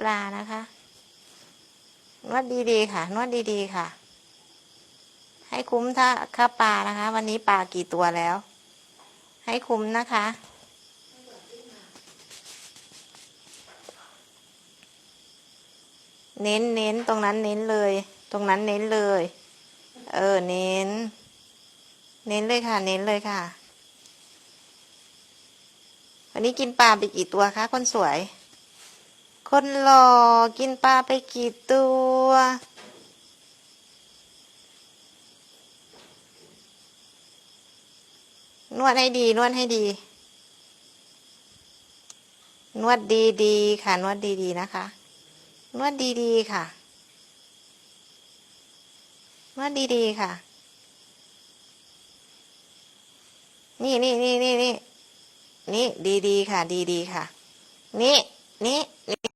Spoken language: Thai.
ปลานะคะ นวดดีๆค่ะ นวดดีๆค่ะ ให้คุ้มถ้าค่าปลานะคะ วันนี้ปลากี่ตัวแล้ว ให้คุ้มนะคะเน้นเน้นตรงนั้นเน้นเลย ตรงนั้นเน้นเลย เออ เน้น เน้นเลยค่ะ เน้นเลยค่ะ วันนี้กินปลาไปกี่ตัวคะคนสวย คนหล่อกินปลาไปกี่ตัว นวดให้ดี นวดให้ดี นวดดีๆค่ะ นวดดีๆนะคะ นวดดีๆค่ะ นวดดีๆค่ะ นี่นี่นี่นี่นี่นี่ดีๆค่ะ ดีๆค่ะ นี่นี่นี่